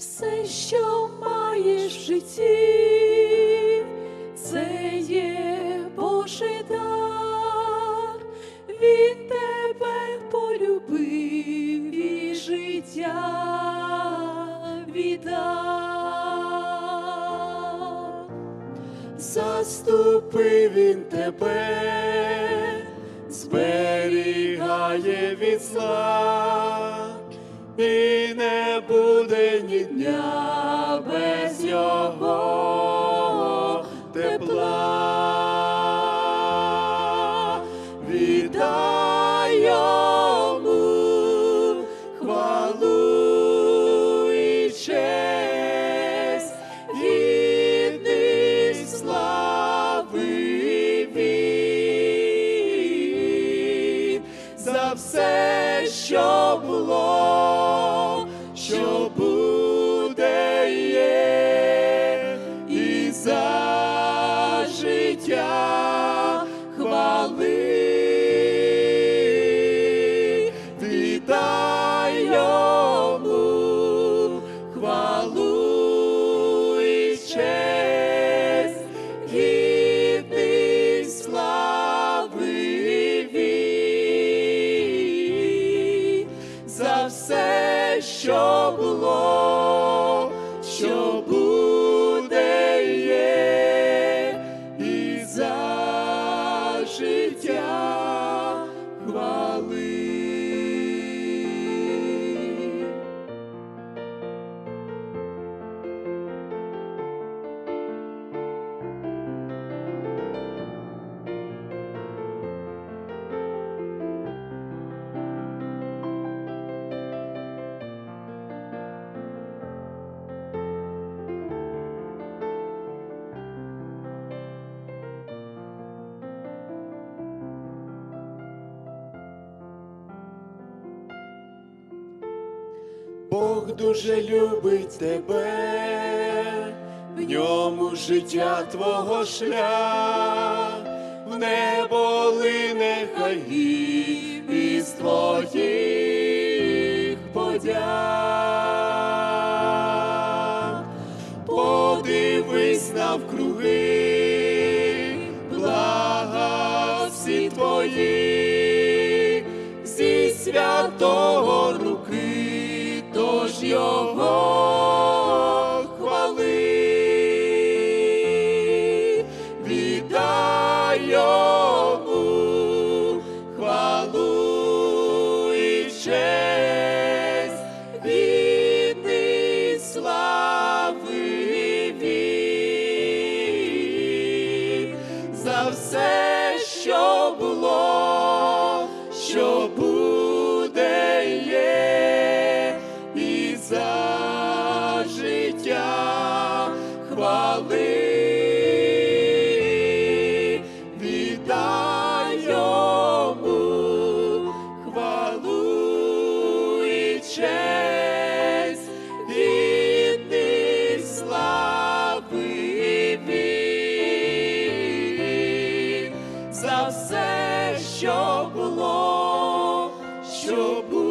все, що маєш в житті, це є Божий дар, Він тебе полюбив і життя віддав. Заступив він тебе, зберігає від зла, буде ні дня без його тепла. Віддай йому все, що було, що що було, що буде є, і за життя Бог дуже любить тебе, в ньому життя твого шлях, в небо лине хай із твоїх подяк. Подивись навкруги, блага всі твої, зі тож його хвали. Віддай йому хвалу і честь, гідний слави він за все, що було, що sobrou.